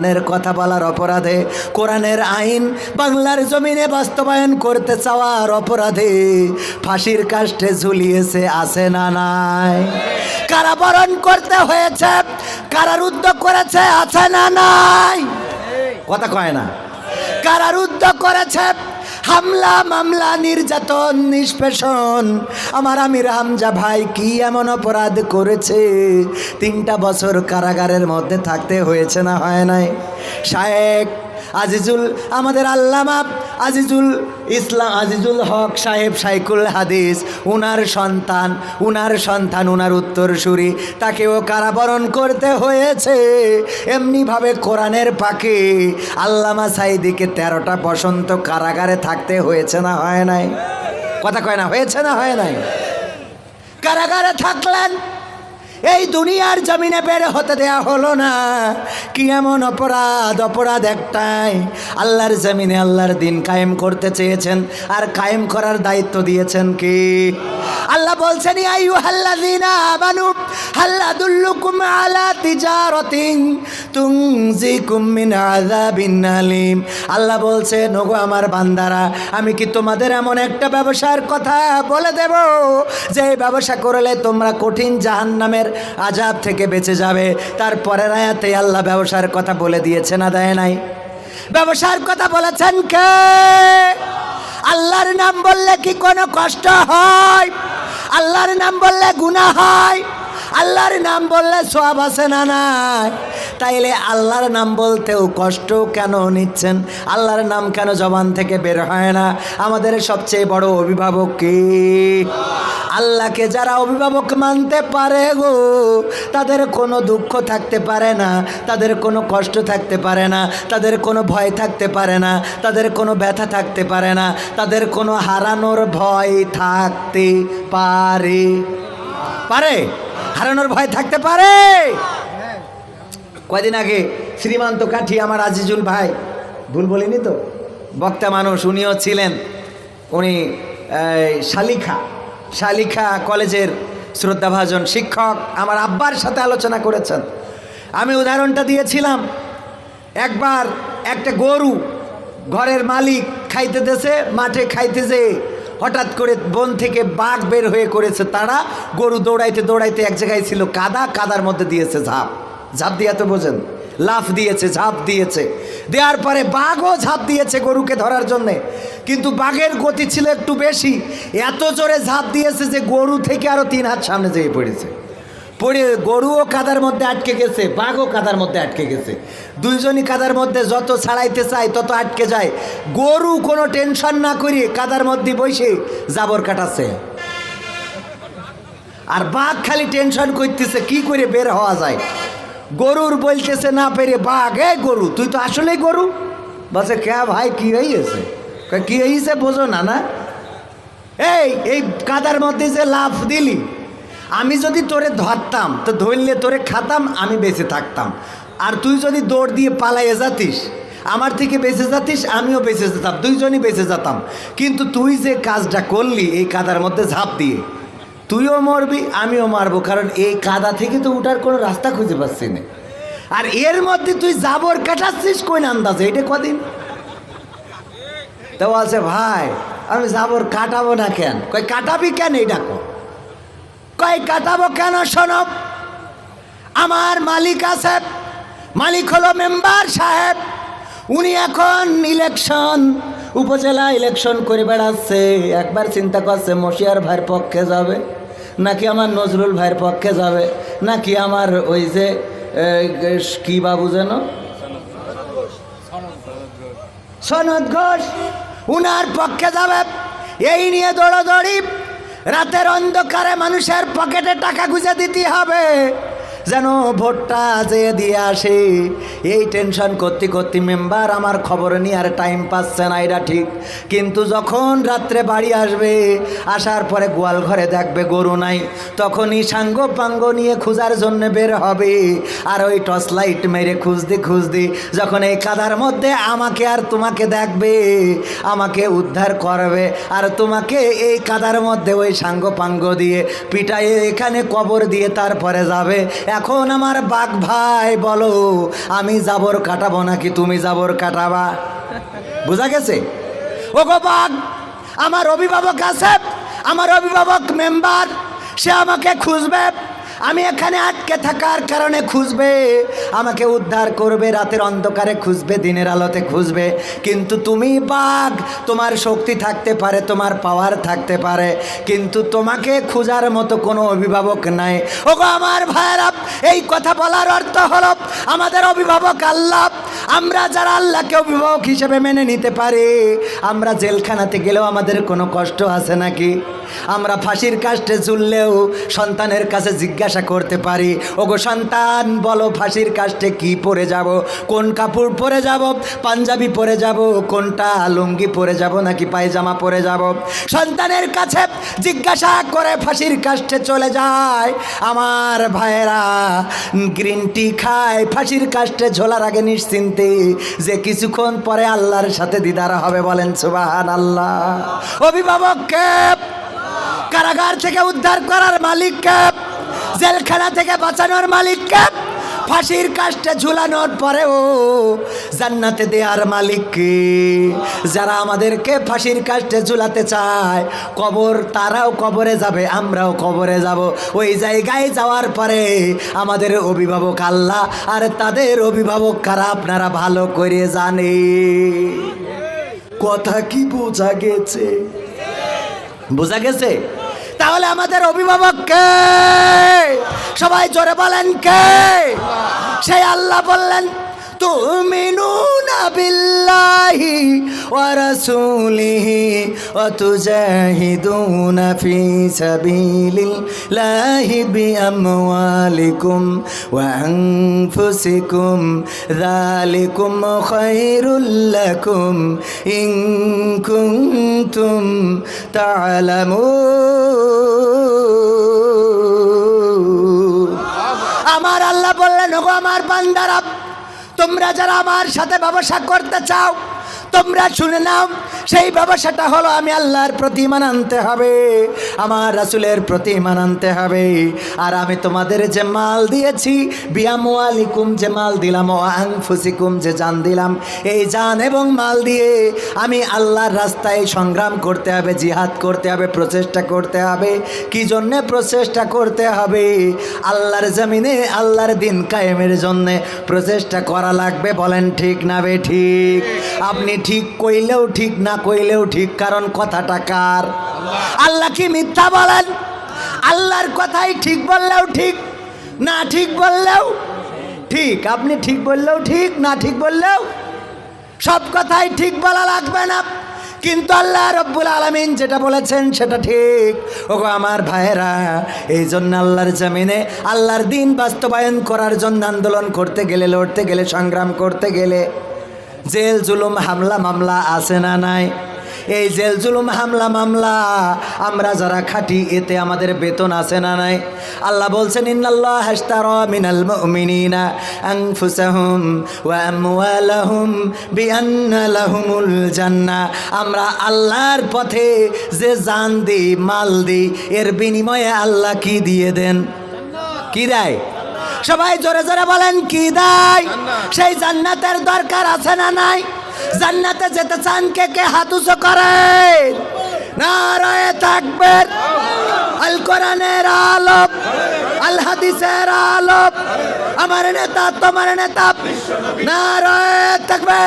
কথা বলার অপরাধে, কোরআনের আইন বাংলার জমিনে বাস্তবায়ন করতে চাওয়ার অপরাধে ফাঁসির কাষ্ঠে ঝুলিয়েছে, আছে না নাই? কারাবরণ করতে হয়েছে, কারারুদ্ধ করেছে, আছে না নাই? কথা কয় না। কারারুদ্ধ করেছে হামলা, মামলা, নির্যাতন, নিষ্পেষণ। আমার আমির হামজা ভাই কি এমন অপরাধ করেছে? তিনটা বছর কারাগারের মধ্যে থাকতে হয়েছে না হয় নাই? শায়েক আজিজুল, আমাদের আল্লামা আজিজুল ইসলাম, আজিজুল হক সাহেব সাইকুল হাদিস, উনার সন্তান উনার সন্তান, উনার উত্তরসূরি, তাকেও কারাবরণ করতে হয়েছে। এমনিভাবে কোরআনের পাকে আল্লামা সাইদিকে তেরোটা বসন্ত কারাগারে থাকতে হয়েছে না হয় নাই? কথা কয় না, হয়েছে না হয় নাই? কারাগারে থাকলেন এই দুনিয়ার জমিনে বের হতে দেয়া হলো না। কি এমন অপরাধ অপরাধ একটাই? আল্লাহর জমিনে আল্লাহর দিন কায়েম করতে চেয়েছেন, আর কায়েম করার দায়িত্ব দিয়েছেন কি? আল্লাহ বলছেন আইয়ু হাল্লাযিনা আমানু, হাল্লাদুল্লুকুম আলা তিজারাতিন তুনজিকুম মিন আযাবিন আলিম। আল্লাহ বলছে নগো আমার বান্দারা, আমি কি তোমাদের এমন একটা ব্যবসার কথা বলে দেব, যে ব্যবসা করলে তোমরা কঠিন জাহান্নামের আজাব থেকে বেঁচে যাবে? তারপরের আয়াতে আল্লাহ ব্যবসার কথা বলে দিয়েছে না দেয় নাই? ব্যবসার কথা বলেছেন কে? আল্লাহর নাম বললে কি কোনো কষ্ট হয়? আল্লাহর নাম বললে গুনা হয়। আল্লাহর নাম বললে সব আছে না নাই? তাইলে আল্লাহর নাম বলতেও কষ্ট কেন নিচ্ছেন? আল্লাহর নাম কেন জবান থেকে বের হয় না? আমাদের সবচেয়ে বড় অভিভাবক কি? আল্লাহকে যারা অভিভাবক মানতে পারে গো, তাদের কোনো দুঃখ থাকতে পারে না, তাদের কোনো কষ্ট থাকতে পারে না, তাদের কোনো ভয় থাকতে পারে না, তাদের কোনো ব্যথা থাকতে পারে না, তাদের কোনো হারানোর ভয় থাকতে পারে। পারে? হারানোর ভয় থাকতে পারে। কয়দিন আগে শ্রীমান্ত কাঠি আমার আজিজুল ভাই, ভুল বলিনি তো? বক্তা মানুষ, উনিও ছিলেন। উনি শালিখা শালিখা কলেজের শ্রদ্ধাভাজন শিক্ষক, আমার আব্বার সাথে আলোচনা করেছেন। আমি উদাহরণটা দিয়েছিলাম, একবার একটা গরু ঘরের মালিক খাইতে দেছে, মাঠে খাইতে যে হঠাৎ করে বন থেকে বাঘ বের হয়ে করেছে তারা। গরু দৌড়াইতে দৌড়াইতে এক জায়গায় ছিল কাদা, কাদার মধ্যে দিয়েছে ঝাঁপ। ঝাঁপ দিয়ে তো বোঝেন, লাফ দিয়েছে, ঝাঁপ দিয়েছে। দেওয়ার পরে বাঘও ঝাঁপ দিয়েছে গরুকে ধরার জন্যে। কিন্তু বাঘের গতি ছিল একটু বেশি। এত জোরে ঝাঁপ দিয়েছে যে গরু থেকে আরও তিন হাত সামনে যেয়ে পড়েছে। পড়ে গরুও কাদার মধ্যে আটকে গেছে, বাঘও কাদার মধ্যে আটকে গেছে। দুইজনই কাদার মধ্যে যত ছাড়াইতে চায়, তত আটকে যায়। গরু কোনো টেনশন না করে কাদার মধ্যে বসে জাবর কাটাচ্ছে। আর বাঘ খালি টেনশন করতেছে, কি করে বের হওয়া যায়? গরুর বলতেছে, না পেরে বাঘ, এ গরু, তুই তো আসলেই গরু? বলছে, কে ভাই, কি হয়েছে কি হয়েছে বোঝো না না? এই এই কাদার মধ্যে যে লাফ দিলি আমি যদি তোরে ধরতাম, তো ধরলে তোরে খাতাম, আমি বেঁচে থাকতাম। আর তুই যদি দৌড় দিয়ে পালাইয়ে যাতিস, আমার থেকে বেঁচে যাতিস, আমিও বেঁচে যেতাম, দুইজনই বেঁচে যেতাম। কিন্তু তুই যে কাজটা করলি, এই কাদার মধ্যে ঝাঁপ দিয়ে, তুইও মরবি, আমিও মারবো, কারণ এই কাদা থেকে তো উঠার কোনো রাস্তা খুঁজে পাচ্ছি না। আর এর মধ্যে তুই জাবর কাটাচ্ছিস কোন আন্দাজে, এটা কদিন? তো বলছে, ভাই, আমি জাবর কাটাবো না কেন? কই কাটাবি কেন এই ডাকো? কই কাটাবো কেন শোনো? আমার মালিক আছে, মালিক হলো মেম্বার সাহেব। উনি এখন ইলেকশন উপজেলা ইলেকশন করে বেড়াচ্ছে। একবার চিন্তা করছে, মশিয়ার ভাইয়ের পক্ষে যাবে? নাকি আমার নজরুল ভাইয়ের পক্ষে যাবে? নাকি আমার ওই যে কি বাবু যেন? সনদ ঘোষ। উনার পক্ষে যাবে। এই নিয়ে দৌড়াদৌড়ি রাতের অন্ধকারে মানুষের পকেটে টাকা গুঁজে দিতে হবে। যেন ভোটটা যে দিয়ে আসে, এই টেনশন করতে করতে মেম্বার আমার খবর নিয়ে আর টাইম পাচ্ছে না এটা ঠিক। কিন্তু যখন রাত্রে বাড়ি আসবে, আসার পরে গোয়াল ঘরে দেখবে গরু নাই। তখনই সাঙ্গ পাঙ্গ নিয়ে খোঁজার জন্য বের হবে। আর ওই টর্চ লাইট মেরে খুঁজতে খুঁজতে যখন এই কাদার মধ্যে আমাকে আর তোমাকে দেখবে, আমাকে উদ্ধার করবে। আর তোমাকে এই কাদার মধ্যে ওই সাঙ্গ পাঙ্গ দিয়ে পিটায়ে এখানে কবর দিয়ে তারপরে যাবে। এখন আমার বাঘ ভাই, বলো, আমি জাবর কাটাবো নাকি তুমি জাবর কাটাবা? বোঝা গেছে? ও গো বাঘ, আমার অভিভাবক আছে, আমার অভিভাবক মেম্বার সে আমাকে খুঁজবে। আমি এখানে আটকে থাকার কারণে খুঁজবে, আমাকে উদ্ধার করবে, রাতের অন্ধকারে খুঁজবে, দিনের আলোতে খুঁজবে। কিন্তু তুমি বাঘ, তোমার শক্তি থাকতে পারে, তোমার পাওয়ার থাকতে পারে। কিন্তু তোমাকে খোঁজার মতো কোনো অভিভাবক নাই। ওগো আমার ভাইয়েরা, এই কথা বলার অর্থ হলো, আমাদের অভিভাবক আল্লাহ আমরা যারা আল্লাহকে অভিভাবক হিসেবে মেনে নিতে পারি, আমরা জেলখানাতে গেলেও আমাদের কোনো কষ্ট আছে নাকি? আমরা ফাঁসির কাস্টে ঝুললেও সন্তানের কাছে জিজ্ঞাসা করতে পারি, ওগো সন্তান, বলো ফাঁসির কাস্টে কি পরে যাব? কোন কাপড় পরে যাব? পাঞ্জাবি পরে যাব? কোনটা লুঙ্গি পরে যাব নাকি পায়জামা পরে যাব? সন্তানের কাছে জিজ্ঞাসা করে ফাঁসির কাস্টে চলে যায়। আমার ভাইয়েরা, গ্রিন টি খায়, ফাঁসির কাস্টে ঝোলার আগে নিশ্চিন্তে যে কিছুক্ষণ পরে আল্লাহর সাথে দিদার হবে বলেন সুবাহান আল্লাহ অভিভাবককে কারাগার থেকে উদ্ধার করার মালিককে জেলখানা থেকে বাঁচানোর মালিককে ফাঁসির কাজটা ঝুলানোর পরেও জান্নাতে দেওয়ার মালিককে যারা আমাদেরকে ফাঁসির কাজটা ঝুলাতে চায়, কবর তারাও কবরে যাবে, আমরাও কবরে যাব। ওই জায়গায় যাওয়ার পরে আমাদের অভিভাবক আল্লাহ, আর তাদের অভিভাবক কারা আপনারা ভালো করে জানে। কথা কি বোঝা গেছে? বোঝা গেছে? তাহলে আমাদের অভিভাবক কে? সবাই জোরে বলেন কে? সেই আল্লাহ বললেন তুমি বিল্লাহি ورسوله وتجاهدون في سبيل الله بأموالكم وأنفسكم ذلكم خير لكم إن كنتم تعلمون আমার আল্লাহ বললেন ওগো আমার বান্দারা তোমরা যারা আমার সাথে ব্যবসা করতে চাও তোমরা শুনে নাও সেই ব্যবসাটা হলো আমি আল্লাহর প্রতিমান আনতে হবে, আমার রাসুলের প্রতিমান আনতে হবে। আর আমি তোমাদের যে মাল দিয়েছি বিয়ামুয়ালিকুম যে মাল দিলাম, ও আংফুসিকুম যে জান দিলাম, এই জান এবং মাল দিয়ে আমি আল্লাহর রাস্তায় সংগ্রাম করতে হবে, জিহাদ করতে হবে, প্রচেষ্টা করতে হবে। কি জন্যে প্রচেষ্টা করতে হবে? আল্লাহর জমিনে আল্লাহর দিন কায়েমের জন্যে প্রচেষ্টা করা লাগবে, বলেন ঠিক না বে ঠিক? আপনি ঠিক কইলেও ঠিক না কইলেও ঠিক কারণ কথাটা কার? আল্লাহ কি মিথ্যা বলেন? আল্লাহর কথাই ঠিক বললেও ঠিক, না ঠিক বললেও ঠিক। আপনি ঠিক বললেও ঠিক, না ঠিক বললেও সব কথাই ঠিক বলা লাগবে না। কিন্তু আল্লাহ রব্বুল আলমিন যেটা বলেছেন সেটা ঠিক। ওগো আমার ভাইয়েরা, এই জন্য আল্লাহর জমিনে আল্লাহর দিন বাস্তবায়ন করার জন্য আন্দোলন করতে গেলে, লড়তে গেলে, সংগ্রাম করতে গেলে জেল জুলুম হামলা মামলা আছে না নাই? এই জেল জুলুম হামলা মামলা আমরা যারা খাটি, এতে আমাদের বেতন আছে না নাই? আল্লাহ বলছেন, ইন্নাল্লাহ হাশতারা মিনাল মুমিনিনা আনফুসাহুম ওয়া আমওয়ালাহুম বিআন্না লাহুমুল জান্নাহ আমরা আল্লাহর পথে যে জান দিই, মাল দিই, এর বিনিময়ে আল্লাহ কি দিয়ে দেন? কি দেয়? সবাই জোরে জোরে বলেন, কি দেয়? সেই জান্নাতের দরকার আছে না নাই? জান্নাতে যেতে চান কে কে হাত উঁচু করে নারায়ে থাকবেন আল কোরআনের আলোক, আল হাদিসের আলোক, আমার নেতা, তোমার নেতা, নারায়ে থাকবে